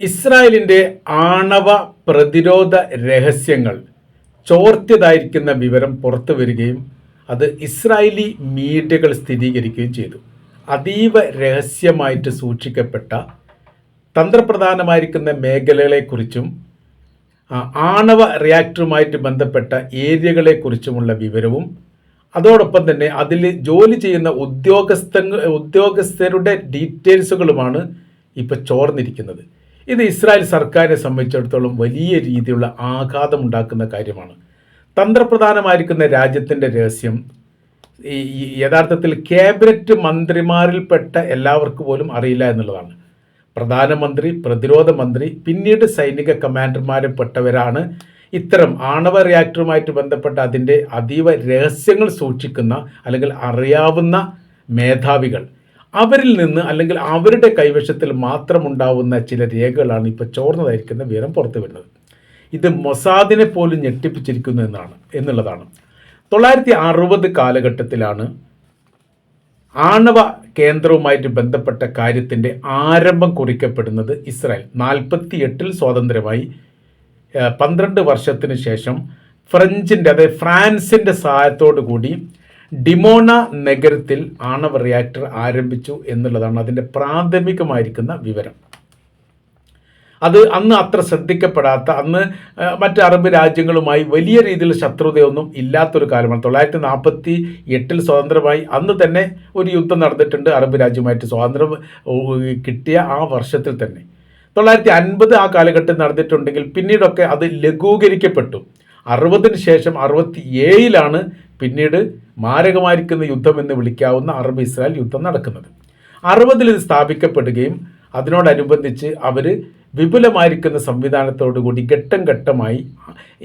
ഇസ്രായേലിന്റെ ആണവ പ്രതിരോധ രഹസ്യങ്ങൾ ചോർത്തിയതായിരിക്കുന്ന വിവരം പുറത്തു വരികയും അത് ഇസ്രായേലി മീഡിയകൾ സ്ഥിരീകരിക്കുകയും ചെയ്തു. അതീവ രഹസ്യമായിട്ട് സൂക്ഷിക്കപ്പെട്ട തന്ത്രപ്രധാനമായിരിക്കുന്ന മേഖലകളെക്കുറിച്ചും ആണവ റിയാക്ടറുമായിട്ട് ബന്ധപ്പെട്ട ഏരിയകളെക്കുറിച്ചുമുള്ള വിവരവും അതോടൊപ്പം തന്നെ അതിൽ ജോലി ചെയ്യുന്ന ഉദ്യോഗസ്ഥ ഉദ്യോഗസ്ഥരുടെ ഡീറ്റെയിൽസുകളുമാണ് ഇപ്പോൾ ചോർന്നിരിക്കുന്നത്. ഇത് ഇസ്രായേൽ സർക്കാരിനെ സംബന്ധിച്ചിടത്തോളം വലിയ രീതിയിലുള്ള ആഘാതമുണ്ടാക്കുന്ന കാര്യമാണ്. തന്ത്രപ്രധാനമായിരിക്കുന്ന രാജ്യത്തിന്റെ രഹസ്യം ഈ യഥാർത്ഥത്തിൽ ക്യാബിനറ്റ് മന്ത്രിമാരിൽപ്പെട്ട എല്ലാവർക്കും പോലും അറിയില്ല എന്നുള്ളതാണ്. പ്രധാനമന്ത്രി പ്രതിരോധ മന്ത്രി പിന്നീട് സൈനിക കമാൻഡർമാരിൽ പെട്ടവരാണ് ഇത്തരം ആണവ റിയാക്ടറുമായിട്ട് ബന്ധപ്പെട്ട അതിന്റെ അതീവ രഹസ്യങ്ങൾ സൂക്ഷിക്കുന്ന അല്ലെങ്കിൽ അറിയാവുന്ന മേധാവികൾ. അവരിൽ നിന്ന് അല്ലെങ്കിൽ അവരുടെ കൈവശത്തിൽ മാത്രമുണ്ടാവുന്ന ചില രേഖകളാണ് ഇപ്പോൾ ചോർന്നതായിരിക്കുന്ന വിവരം പുറത്തു വരുന്നത്. ഇത് മൊസാദിനെ പോലും ഞെട്ടിപ്പിച്ചിരിക്കുന്നു എന്നാണ് എന്നുള്ളതാണ്. തൊള്ളായിരത്തി അറുപത് കാലഘട്ടത്തിലാണ് ആണവ കേന്ദ്രവുമായിട്ട് ബന്ധപ്പെട്ട കാര്യത്തിന്റെ ആരംഭം കുറിക്കപ്പെടുന്നത് ഇസ്രായേൽ. നാൽപ്പത്തി എട്ടിൽ സ്വാതന്ത്ര്യമായി പന്ത്രണ്ട് വർഷത്തിന് ശേഷം ഫ്രഞ്ചിന്റെ അതായത് ഫ്രാൻസിന്റെ സഹായത്തോടു കൂടി ഡിമോണ നഗരത്തിൽ ആണവ റിയാക്ടർ ആരംഭിച്ചു എന്നുള്ളതാണ് അതിന്റെ പ്രാഥമികമായിരിക്കുന്ന വിവരം. അത് അന്ന് അത്ര ശ്രദ്ധിക്കപ്പെടാത്ത അന്ന് മറ്റ് അറബ് രാജ്യങ്ങളുമായി വലിയ രീതിയിൽ ശത്രുതയൊന്നും ഇല്ലാത്തൊരു കാലമാണ്. തൊള്ളായിരത്തി നാൽപ്പത്തി എട്ടിൽ സ്വതന്ത്രമായി അന്ന് തന്നെ ഒരു യുദ്ധം നടന്നിട്ടുണ്ട് അറബ് രാജ്യമായിട്ട് സ്വാതന്ത്ര്യം കിട്ടിയ ആ വർഷത്തിൽ തന്നെ. തൊള്ളായിരത്തി അൻപത് ആ കാലഘട്ടം നടന്നിട്ടുണ്ടെങ്കിൽ പിന്നീടൊക്കെ അത് ലഘൂകരിക്കപ്പെട്ടു. അറുപതിന് ശേഷം അറുപത്തി ഏഴിലാണ് പിന്നീട് മാരകമായിരിക്കുന്ന യുദ്ധം എന്ന് വിളിക്കാവുന്ന അറബ് ഇസ്രായേൽ യുദ്ധം നടക്കുന്നത്. അറുപതിൽ ഇത് സ്ഥാപിക്കപ്പെടുകയും അതിനോടനുബന്ധിച്ച് അവർ വിപുലമായിരിക്കുന്ന സംവിധാനത്തോടുകൂടി ഘട്ടം ഘട്ടമായി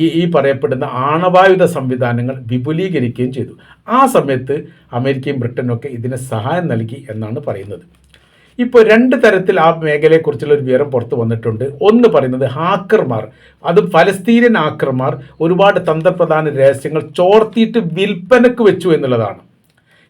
ഈ ഈ പറയപ്പെടുന്ന ആണവായുധ സംവിധാനങ്ങൾ വിപുലീകരിക്കുകയും ചെയ്തു. ആ സമയത്ത് അമേരിക്കയും ബ്രിട്ടനും ഒക്കെ ഇതിന് സഹായം നൽകി എന്നാണ് പറയുന്നത്. ഇപ്പോൾ രണ്ട് തരത്തിൽ ആ മേഖലയെക്കുറിച്ചുള്ള ഒരു വിവരം പുറത്തു വന്നിട്ടുണ്ട്. ഒന്ന് പറയുന്നത് ഹാക്കർമാർ. അതും ഫലസ്തീനിയൻ ഹാക്കർമാർ ഒരുപാട് തന്ത്രപ്രധാന രഹസ്യങ്ങൾ ചോർത്തിയിട്ട് വിൽപ്പനക്ക് വെച്ചു എന്നുള്ളതാണ്.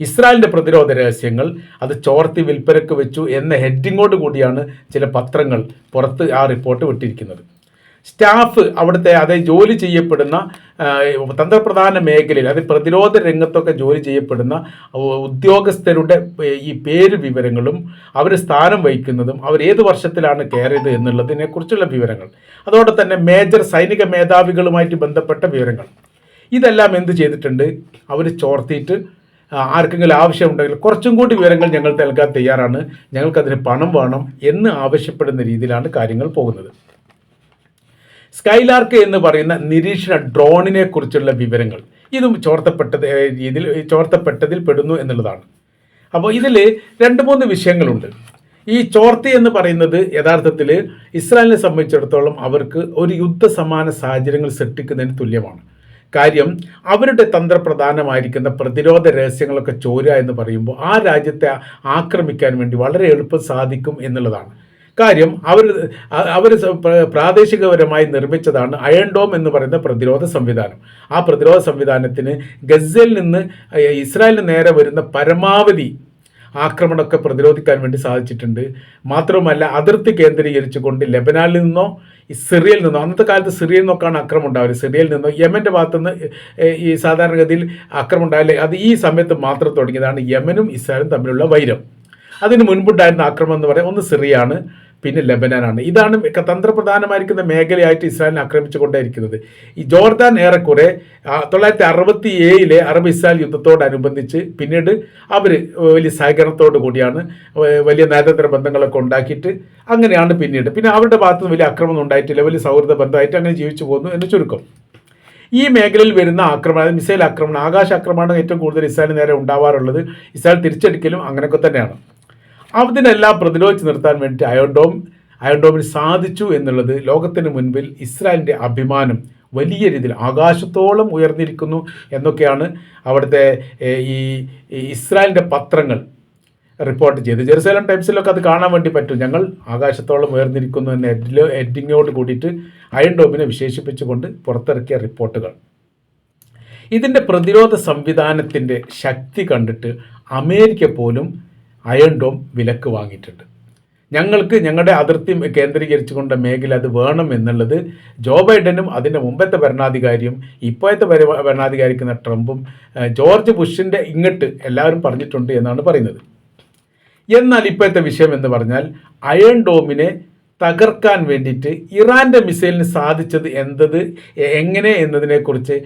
ഇസ്രായേലിന്റെ പ്രതിരോധ രഹസ്യങ്ങൾ അത് ചോർത്തി വിൽപ്പനക്ക് വെച്ചു എന്ന ഹെഡിങ്ങോട് കൂടിയാണ് ചില പത്രങ്ങൾ പുറത്ത് ആ റിപ്പോർട്ട് വിട്ടിരിക്കുന്നത്. സ്റ്റാഫ് അവിടുത്തെ അതായത് ജോലി ചെയ്യപ്പെടുന്ന തന്ത്രപ്രധാന മേഖലയിൽ അതായത് പ്രതിരോധ രംഗത്തൊക്കെ ജോലി ചെയ്യപ്പെടുന്ന ഉദ്യോഗസ്ഥരുടെ ഈ പേര് വിവരങ്ങളും അവർ സ്ഥാനം വഹിക്കുന്നതും അവർ ഏത് വർഷത്തിലാണ് കയറിയത് എന്നുള്ളതിനെക്കുറിച്ചുള്ള വിവരങ്ങൾ. അതോടെ തന്നെ മേജർ സൈനിക മേധാവികളുമായിട്ട് ബന്ധപ്പെട്ട വിവരങ്ങൾ. ഇതെല്ലാം എന്ത് ചെയ്തിട്ടുണ്ട്? അവർ ചോർത്തിയിട്ട് ആർക്കെങ്കിലും ആവശ്യമുണ്ടെങ്കിൽ കുറച്ചും കൂടി വിവരങ്ങൾ ഞങ്ങൾ നൽകാൻ തയ്യാറാണ്. ഞങ്ങൾക്കതിന് പണം വേണം എന്ന് ആവശ്യപ്പെടുന്ന രീതിയിലാണ് കാര്യങ്ങൾ പോകുന്നത്. സ്കൈലാർക്ക് എന്ന് പറയുന്ന നിരീക്ഷണ ഡ്രോണിനെ കുറിച്ചുള്ള വിവരങ്ങൾ. ഇതും ചോർത്തപ്പെട്ടത് ഇതിൽ ചോർത്തപ്പെട്ടതിൽ പെടുന്നു എന്നുള്ളതാണ്. അപ്പോൾ ഇതിൽ രണ്ട് മൂന്ന് വിഷയങ്ങളുണ്ട്. ഈ ചോർത്തി എന്ന് പറയുന്നത് യഥാർത്ഥത്തിൽ ഇസ്രായേലിനെ സംബന്ധിച്ചിടത്തോളം അവർക്ക് ഒരു യുദ്ധസമാന സാഹചര്യങ്ങൾ സൃഷ്ടിക്കുന്നതിന് തുല്യമാണ്. കാര്യം അവരുടെ തന്ത്രപ്രധാനമായിരിക്കുന്ന പ്രതിരോധ രഹസ്യങ്ങളൊക്കെ ചോരുക എന്ന് പറയുമ്പോൾ ആ രാജ്യത്തെ ആക്രമിക്കാൻ വേണ്ടി വളരെ എളുപ്പം സാധിക്കും എന്നുള്ളതാണ്. കാര്യം അവർ അവർ പ്രാദേശികപരമായി നിർമ്മിച്ചതാണ് അയൺ ഡോം എന്ന് പറയുന്ന പ്രതിരോധ സംവിധാനം. ആ പ്രതിരോധ സംവിധാനത്തിന് ഗസയിൽ നിന്ന് ഇസ്രായേലിന് നേരെ വരുന്ന പരമാവധി ആക്രമണമൊക്കെ പ്രതിരോധിക്കാൻ വേണ്ടി സാധിച്ചിട്ടുണ്ട്. മാത്രവുമല്ല അതിർത്തി കേന്ദ്രീകരിച്ചുകൊണ്ട് ലെബനാനിൽ നിന്നോ സിറിയയിൽ നിന്നോ അന്നത്തെ കാലത്ത് സിറിയയിൽ നിന്നൊക്കെയാണ് ആക്രമണം ഉണ്ടാവില്ല സിറിയയിൽ നിന്നോ യമന്റെ ഭാഗത്തുനിന്ന് നിന്ന് ഈ സാധാരണഗതിയിൽ ആക്രമണം ഉണ്ടാവില്ല അത് ഈ സമയത്ത് മാത്രം തുടങ്ങിയതാണ് യമനും ഇസ്രായേലും തമ്മിലുള്ള വൈരം. അതിന് മുൻപുണ്ടായിരുന്ന ആക്രമണം എന്ന് പറയാൻ ഒന്ന് സിറിയാണ് പിന്നെ ലെബനാനാണ്. ഇതാണ് തന്ത്രപ്രധാനമായിരിക്കുന്ന മേഖലയായിട്ട് ഇസ്രായേലിനെ ആക്രമിച്ചുകൊണ്ടേയിരിക്കുന്നത്. ഈ ജോർദാൻ ഏറെക്കുറെ തൊള്ളായിരത്തി അറുപത്തി ഏഴിലെ അറബ് ഇസ്രായേൽ യുദ്ധത്തോടനുബന്ധിച്ച് പിന്നീട് അവർ വലിയ സഹകരണത്തോടു കൂടിയാണ് വലിയ നയതന്ത്ര ബന്ധങ്ങളൊക്കെ ഉണ്ടാക്കിയിട്ട് അങ്ങനെയാണ് പിന്നീട്. പിന്നെ അവരുടെ ഭാഗത്തുനിന്ന് വലിയ ആക്രമണം ഉണ്ടായിട്ടില്ല വലിയ സൗഹൃദ ബന്ധമായിട്ട് അങ്ങനെ ജീവിച്ചു പോകുന്നു എന്ന് ചുരുക്കം. ഈ മേഖലയിൽ വരുന്ന ആക്രമണം മിസൈൽ ആക്രമണം ആകാശ ആക്രമണം ഏറ്റവും കൂടുതൽ ഇസ്രായേലിന് നേരെ ഉണ്ടാവാറുള്ളത്. ഇസ്രായേൽ തിരിച്ചടിക്കലും അങ്ങനെയൊക്കെ തന്നെയാണ്. അതിനെല്ലാം പ്രതിരോധിച്ച് നിർത്താൻ വേണ്ടി അയോഡോം അയോഡോമിന് സാധിച്ചു എന്നുള്ളത് ലോകത്തിന് മുൻപിൽ ഇസ്രായേലിന്റെ അഭിമാനം വലിയ രീതിയിൽ ആകാശത്തോളം ഉയർന്നിരിക്കുന്നു എന്നൊക്കെയാണ് അവിടുത്തെ ഈ ഇസ്രായേലിന്റെ പത്രങ്ങൾ റിപ്പോർട്ട് ചെയ്ത് ജെറുസലേം ടൈംസിലൊക്കെ അത് കാണാൻ വേണ്ടി പറ്റും. ഞങ്ങൾ ആകാശത്തോളം ഉയർന്നിരിക്കുന്നു എന്ന എഡിലോ എഡിങ്ങോട് കൂടിയിട്ട് അയൺ ഡോമിനെ വിശേഷിപ്പിച്ചുകൊണ്ട് പുറത്തിറക്കിയ റിപ്പോർട്ടുകൾ. ഇതിന്റെ പ്രതിരോധ സംവിധാനത്തിന്റെ ശക്തി കണ്ടിട്ട് അമേരിക്ക പോലും അയൺ ഡോം വിലക്ക് വാങ്ങിയിട്ടുണ്ട്. ഞങ്ങൾക്ക് ഞങ്ങളുടെ അതിർത്തി കേന്ദ്രീകരിച്ചുകൊണ്ട് മേഖല അത് വേണം എന്നുള്ളത് ജോ ബൈഡനും അതിന്റെ മുമ്പത്തെ ഭരണാധികാരിയും ഇപ്പോഴത്തെ ഭര- ഭരണാധികാരിക്കുന്ന ട്രംപും ജോർജ് ബുഷിന്റെ ഇങ്ങോട്ട് എല്ലാവരും പറഞ്ഞിട്ടുണ്ട് എന്നാണ് പറയുന്നത്. എന്നാൽ ഇപ്പോഴത്തെ വിഷയം എന്ന് പറഞ്ഞാൽ അയൺ ഡോമിനെ തകർക്കാൻ വേണ്ടിയിട്ട് ഇറാന്റെ മിസൈലിന് സാധിച്ചത് എന്തത് എങ്ങനെ എന്നതിനെക്കുറിച്ച്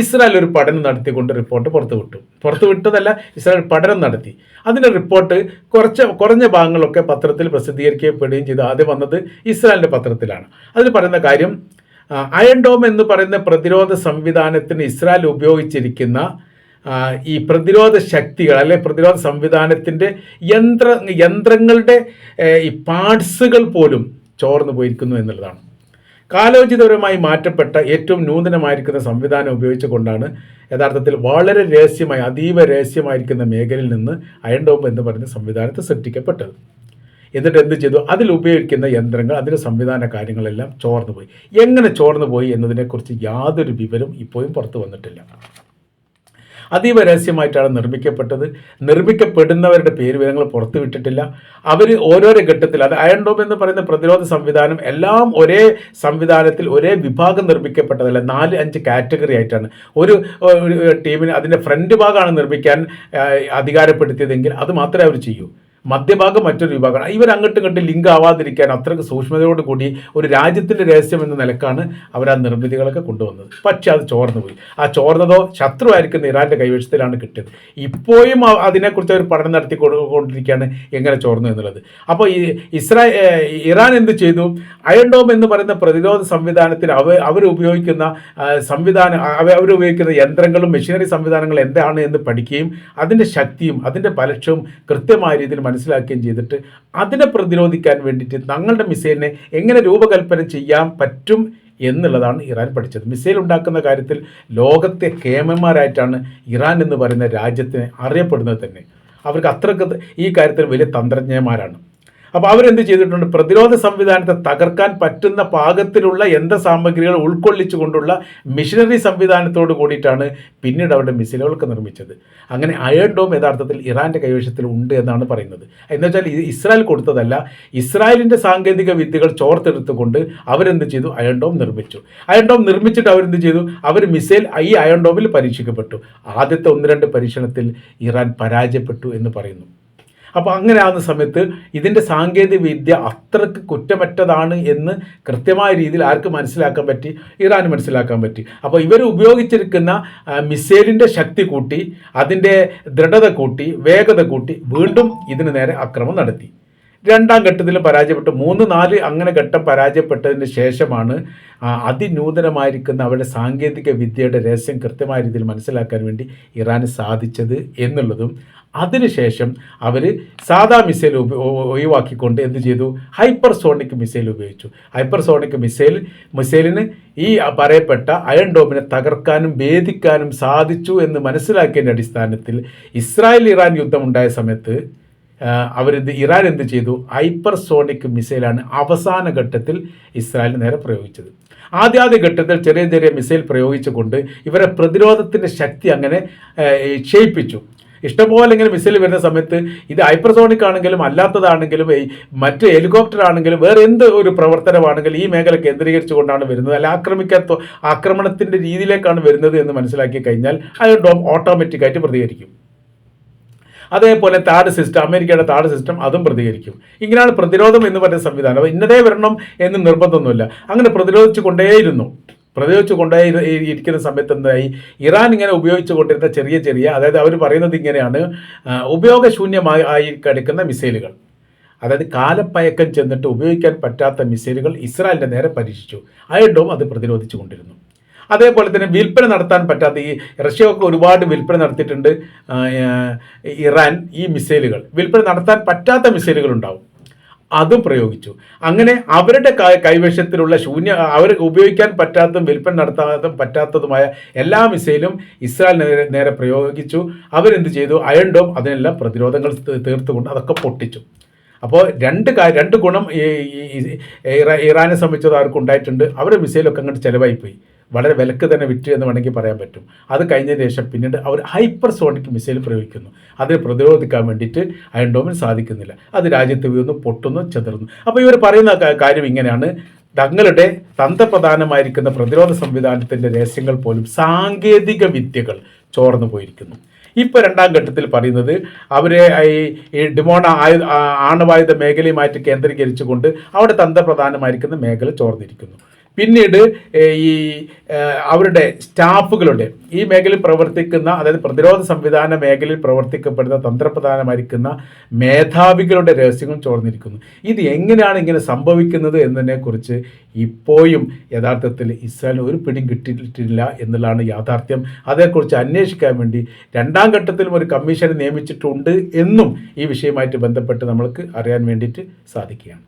ഇസ്രായേൽ ഒരു പഠനം നടത്തിക്കൊണ്ട് റിപ്പോർട്ട് പുറത്തുവിട്ടു. പുറത്തുവിട്ടതല്ല ഇസ്രായേൽ പഠനം നടത്തി. അതിന്റെ റിപ്പോർട്ട് കുറച്ച് കുറഞ്ഞ ഭാഗങ്ങളൊക്കെ പത്രത്തിൽ പ്രസിദ്ധീകരിക്കപ്പെടുകയും ചെയ്തു. ആദ്യം വന്നത് ഇസ്രായേലിന്റെ പത്രത്തിലാണ്. അതിൽ പറയുന്ന കാര്യം അയൺ ഡോം എന്ന് പറയുന്ന പ്രതിരോധ സംവിധാനത്തിന് ഇസ്രായേൽ ഉപയോഗിച്ചിരിക്കുന്ന ഈ പ്രതിരോധ ശക്തികൾ അല്ലെ പ്രതിരോധ സംവിധാനത്തിന്റെ യന്ത്ര യന്ത്രങ്ങളുടെ ഈ പാർട്സുകൾ പോലും ചോർന്നു പോയിരിക്കുന്നു എന്നുള്ളതാണ്. കാലോചിതപരമായി മാറ്റപ്പെട്ട ഏറ്റവും നൂതനമായിരിക്കുന്ന സംവിധാനം ഉപയോഗിച്ചുകൊണ്ടാണ് യഥാർത്ഥത്തിൽ വളരെ രഹസ്യമായി അതീവ രഹസ്യമായിരിക്കുന്ന മേഖലയിൽ നിന്ന് അയൺ എന്ന് പറയുന്ന സംവിധാനത്തെ സൃഷ്ടിക്കപ്പെട്ടത്. എന്നിട്ട് എന്ത് ചെയ്തു? അതിൽ ഉപയോഗിക്കുന്ന യന്ത്രങ്ങൾ അതിന്റെ സംവിധാന കാര്യങ്ങളെല്ലാം ചോർന്നു പോയി. എങ്ങനെ ചോർന്നു പോയി എന്നതിനെക്കുറിച്ച് യാതൊരു വിവരം ഇപ്പോഴും പുറത്തു വന്നിട്ടില്ല. അതീവ രഹസ്യമായിട്ടാണ് നിർമ്മിക്കപ്പെട്ടത്. നിർമ്മിക്കപ്പെടുന്നവരുടെ പേര് വിവരങ്ങൾ പുറത്തുവിട്ടിട്ടില്ല അവർ ഓരോരോ ഘട്ടത്തിൽ അത് അയൺ ഡോം എന്ന് പറയുന്ന പ്രതിരോധ സംവിധാനം എല്ലാം ഒരേ സംവിധാനത്തിൽ ഒരേ വിഭാഗം നിർമ്മിക്കപ്പെട്ടതല്ല. നാല് അഞ്ച് കാറ്റഗറി ആയിട്ടാണ്. ഒരു ടീമിന് അതിന്റെ ഫ്രണ്ട് ഭാഗമാണ് നിർമ്മിക്കാൻ അധികാരപ്പെടുത്തിയതെങ്കിൽ അത് മാത്രമേ അവർ ചെയ്യൂ. മധ്യഭാഗം മറ്റൊരു വിഭാഗമാണ്. ഇവർ അങ്ങോട്ടും ഇങ്ങോട്ടും ലിങ്ക് ആവാതിരിക്കാൻ അത്രയ്ക്ക് സൂക്ഷ്മതയോട് കൂടി ഒരു രാജ്യത്തിന്റെ രഹസ്യം എന്ന നിലക്കാണ് അവർ ആ നിർമ്മിതികളൊക്കെ കൊണ്ടുവന്നത്. പക്ഷേ അത് ചോർന്നു പോയി. ആ ചോർന്നതോ ശത്രുവായിരിക്കുന്ന ഇറാന്റെ കൈവശത്തിലാണ് കിട്ടിയത്. ഇപ്പോഴും അതിനെക്കുറിച്ച് അവർ പഠനം നടത്തി കൊണ്ടിരിക്കുകയാണ് എങ്ങനെ ചോർന്നു എന്നുള്ളത്. അപ്പോൾ ഈ ഇസ്രായേൽ ഇറാൻ എന്ത് ചെയ്തു? അയൺ ഡോം എന്ന് പറയുന്ന പ്രതിരോധ സംവിധാനത്തിൽ അവ ആ, സംവിധാനം അവ അവർ ഉപയോഗിക്കുന്ന യന്ത്രങ്ങളും മെഷീനറി സംവിധാനങ്ങളും എന്താണ് എന്ന് പഠിക്കുകയും അതിന്റെ ശക്തിയും അതിന്റെ ബലക്ഷവും കൃത്യമായ രീതിയിൽ മനസ്സിലാക്കുകയും ചെയ്തിട്ട് അതിനെ പ്രതിരോധിക്കാൻ വേണ്ടിയിട്ട് തങ്ങളുടെ മിസൈലിനെ എങ്ങനെ രൂപകൽപ്പന ചെയ്യാൻ പറ്റും എന്നുള്ളതാണ് ഇറാൻ പഠിച്ചത്. മിസൈൽ ഉണ്ടാക്കുന്ന കാര്യത്തിൽ ലോകത്തെ കേമന്മാരായിട്ടാണ് ഇറാൻ എന്ന് പറയുന്ന രാജ്യത്തിന് അറിയപ്പെടുന്നത് തന്നെ. അവർക്ക് അത്രയ്ക്ക് ഈ കാര്യത്തിൽ വലിയ തന്ത്രജ്ഞന്മാരാണ്. അപ്പോൾ അവരെന്ത് ചെയ്തിട്ടുണ്ട്? പ്രതിരോധ സംവിധാനത്തെ തകർക്കാൻ പറ്റുന്ന പാകത്തിലുള്ള യന്ത്രസാമഗ്രികൾ ഉൾക്കൊള്ളിച്ചുകൊണ്ടുള്ള മിഷനറി സംവിധാനത്തോട് കൂടിയിട്ടാണ് പിന്നീട് അവരുടെ മിസൈലുകളൊക്കെ നിർമ്മിച്ചത്. അങ്ങനെ അയൺ ഡോം യഥാർത്ഥത്തിൽ ഇറാന്റെ കൈവശത്തിൽ ഉണ്ട് എന്നാണ് പറയുന്നത്. എന്ന് വെച്ചാൽ ഇത് ഇസ്രായേൽ കൊടുത്തതല്ല ഇസ്രായേലിന്റെ സാങ്കേതിക വിദ്യകൾ ചോർത്തെടുത്തുകൊണ്ട് അവരെന്ത് ചെയ്തു? അയൺ ഡോം നിർമ്മിച്ചു. അയൺ ഡോം നിർമ്മിച്ചിട്ട് അവരെന്ത് ചെയ്തു? അവർ മിസൈൽ ഈ അയൺ ഡോമിൽ പരീക്ഷിക്കപ്പെട്ടു. ആദ്യത്തെ ഒന്ന് രണ്ട് പരീക്ഷണത്തിൽ ഇറാൻ പരാജയപ്പെട്ടു എന്ന് പറയുന്നു. അപ്പോൾ അങ്ങനെ ആകുന്ന സമയത്ത് ഇതിന്റെ സാങ്കേതിക വിദ്യ അത്രയ്ക്ക് കുറ്റമറ്റതാണ് എന്ന് കൃത്യമായ രീതിയിൽ ആർക്ക് മനസ്സിലാക്കാൻ പറ്റി? ഇറാൻ മനസ്സിലാക്കാൻ പറ്റി. അപ്പോൾ ഇവർ ഉപയോഗിച്ചിരിക്കുന്ന മിസൈലിന്റെ ശക്തി കൂട്ടി അതിന്റെ ദൃഢത കൂട്ടി വേഗത കൂട്ടി വീണ്ടും ഇതിന് നേരെ അക്രമം നടത്തി. രണ്ടാം ഘട്ടത്തിൽ പരാജയപ്പെട്ടു. മൂന്ന് നാല് അങ്ങനെ ഘട്ടം പരാജയപ്പെട്ടതിന് ശേഷമാണ് അതിനൂതനമായിരിക്കുന്ന അവരുടെ സാങ്കേതിക വിദ്യയുടെ രഹസ്യം കൃത്യമായ രീതിയിൽ മനസ്സിലാക്കാൻ വേണ്ടി ഇറാന് സാധിച്ചത് എന്നുള്ളതും അതിനുശേഷം അവർ സാധാ മിസൈൽ ഒഴിവാക്കിക്കൊണ്ട് എന്ത് ചെയ്തു? ഹൈപ്പർസോണിക് മിസൈൽ ഉപയോഗിച്ചു. ഹൈപ്പർസോണിക് മിസൈൽ മിസൈലിന് ഈ പറയപ്പെട്ട അയൺ ഡോമിനെ തകർക്കാനും ഭേദിക്കാനും സാധിച്ചു എന്ന് മനസ്സിലാക്കിയതിന്റെ അടിസ്ഥാനത്തിൽ ഇസ്രായേൽ ഇറാൻ യുദ്ധം ഉണ്ടായ സമയത്ത് അവരെന്ത് ഇറാൻ എന്ത് ചെയ്തു? ഹൈപ്പർസോണിക് മിസൈലാണ് അവസാന ഘട്ടത്തിൽ ഇസ്രായേൽ നേരെ പ്രയോഗിച്ചത്. ആദ്യാദ്യ ഘട്ടത്തിൽ ചെറിയ ചെറിയ മിസൈൽ പ്രയോഗിച്ചുകൊണ്ട് ഇവരെ പ്രതിരോധത്തിന്റെ ശക്തി അങ്ങനെ ക്ഷയിപ്പിച്ചു. ഇഷ്ടംപോലെ ഇങ്ങനെ മിസൈൽ വരുന്ന സമയത്ത് ഇത് ഹൈപ്പർസോണിക് ആണെങ്കിലും അല്ലാത്തതാണെങ്കിലും മറ്റ് ഹെലികോപ്റ്റർ ആണെങ്കിലും വേറെ എന്ത് ഒരു പ്രവർത്തനമാണെങ്കിലും ഈ മേഖല കേന്ദ്രീകരിച്ചുകൊണ്ടാണ് വരുന്നത്. അല്ല ആക്രമിക്കാത്ത ആക്രമണത്തിന്റെ രീതിയിലേക്കാണ് വരുന്നത് എന്ന് മനസ്സിലാക്കി കഴിഞ്ഞാൽ അത് ഓട്ടോമാറ്റിക്കായിട്ട് പ്രതികരിക്കും. അതേപോലെ താട് സിസ്റ്റം അമേരിക്കയുടെ താട് സിസ്റ്റം അതും പ്രതികരിക്കും. ഇങ്ങനെയാണ് പ്രതിരോധം എന്ന് പറയുന്ന സംവിധാനം. ഇന്നതേ വരണം എന്ന് നിർബന്ധമൊന്നുമില്ല. അങ്ങനെ പ്രതിരോധിച്ചു കൊണ്ടേയിരുന്നു പ്രതിരോധിച്ചു കൊണ്ടേ ഇരിക്കുന്ന സമയത്ത് എന്തായി ഇറാൻ ഇങ്ങനെ ഉപയോഗിച്ചു കൊണ്ടിരുന്ന ചെറിയ ചെറിയ അതായത് അവർ പറയുന്നത് ഇങ്ങനെയാണ് ഉപയോഗശൂന്യമായി ആയി കിടക്കുന്ന മിസൈലുകൾ. അതായത് കാലപ്പയക്കം ചെന്നിട്ട് ഉപയോഗിക്കാൻ പറ്റാത്ത മിസൈലുകൾ ഇസ്രായേലിന്റെ നേരെ പരീക്ഷിച്ചു. അയഡോം അത് പ്രതിരോധിച്ചു കൊണ്ടിരുന്നു. അതേപോലെ തന്നെ വിൽപ്പന നടത്താൻ പറ്റാത്ത ഈ റഷ്യയൊക്കെ ഒരുപാട് വിൽപ്പന നടത്തിയിട്ടുണ്ട് ഇറാൻ ഈ മിസൈലുകൾ. വിൽപ്പന നടത്താൻ പറ്റാത്ത മിസൈലുകൾ ഉണ്ടാവും. അതും പ്രയോഗിച്ചു. അങ്ങനെ അവരുടെ കൈവശത്തിലുള്ള ശൂന്യ അവർ ഉപയോഗിക്കാൻ പറ്റാത്തതും വിൽപ്പന നടത്താത്തതും പറ്റാത്തതുമായ എല്ലാ മിസൈലും ഇസ്രായേൽ നേരെ നേരെ പ്രയോഗിച്ചു. അവരെന്ത് ചെയ്തു? അയൺ ഡോം അതിനെല്ലാം പ്രതിരോധങ്ങൾ തീർത്തുകൊണ്ട് അതൊക്കെ പൊട്ടിച്ചു. അപ്പോൾ രണ്ട് രണ്ട് ഗുണം ഈ ഈ- ഈ ഇറാ- ഇറാനെ സംബന്ധിച്ചത് അവർക്ക് ഉണ്ടായിട്ടുണ്ട്. അവരുടെ മിസൈലൊക്കെ അങ്ങോട്ട് ചിലവായിപ്പോയി. വളരെ വിലക്ക് തന്നെ വിറ്റു എന്ന് വേണമെങ്കിൽ പറയാൻ പറ്റും. അത് കഴിഞ്ഞതിന് ശേഷം പിന്നീട് അവർ ഹൈപ്പർസോണിക് മിസൈൽ പ്രയോഗിക്കുന്നു. അതിനെ പ്രതിരോധിക്കാൻ വേണ്ടിയിട്ട് അയൺ ഡോമിന് സാധിക്കുന്നില്ല. അത് രാജ്യത്ത് വീഴുന്നു പൊട്ടുന്നു ചെതറുന്നു. അപ്പോൾ ഇവർ പറയുന്ന കാര്യം ഇങ്ങനെയാണ്. തങ്ങളുടെ തന്ത്രപ്രധാനമായിരിക്കുന്ന പ്രതിരോധ സംവിധാനത്തിന്റെ രഹസ്യങ്ങൾ പോലും സാങ്കേതിക വിദ്യകൾ ചോർന്നു പോയിരിക്കുന്നു. ഇപ്പോൾ രണ്ടാം ഘട്ടത്തിൽ പറയുന്നത് അവരെ ഈ ഡിമോണ ആയു ആണവായുധ മേഖലയുമായിട്ട് കേന്ദ്രീകരിച്ചുകൊണ്ട് അവിടെ തന്ത്രപ്രധാനമായിരിക്കുന്ന മേഖല ചോർന്നിരിക്കുന്നു. പിന്നീട് ഈ അവരുടെ സ്റ്റാഫുകളുണ്ട്. ഈ മേഖലയിൽ പ്രവർത്തിക്കുന്ന അതായത് പ്രതിരോധ സംവിധാന മേഖലയിൽ പ്രവർത്തിക്കപ്പെടുന്ന തന്ത്രപ്രധാനമായിരിക്കുന്ന മേധാവികളുടെ രഹസ്യങ്ങൾ ചോർന്നിരിക്കുന്നു. ഇത് എങ്ങനെയാണ് ഇങ്ങനെ സംഭവിക്കുന്നത് എന്നതിനെക്കുറിച്ച് ഇപ്പോഴും യഥാർത്ഥത്തിൽ ഇസ്രായേലിന് ഒരു പിടിയും കിട്ടിയിട്ടില്ല എന്നുള്ളതാണ് യാഥാർത്ഥ്യം. അതേക്കുറിച്ച് അന്വേഷിക്കാൻ വേണ്ടി രണ്ടാം ഘട്ടത്തിലും ഒരു കമ്മീഷനെ നിയമിച്ചിട്ടുണ്ട് എന്നും ഈ വിഷയമായിട്ട് ബന്ധപ്പെട്ട് നമ്മൾക്ക് അറിയാൻ വേണ്ടിയിട്ട് സാധിക്കുകയാണ്.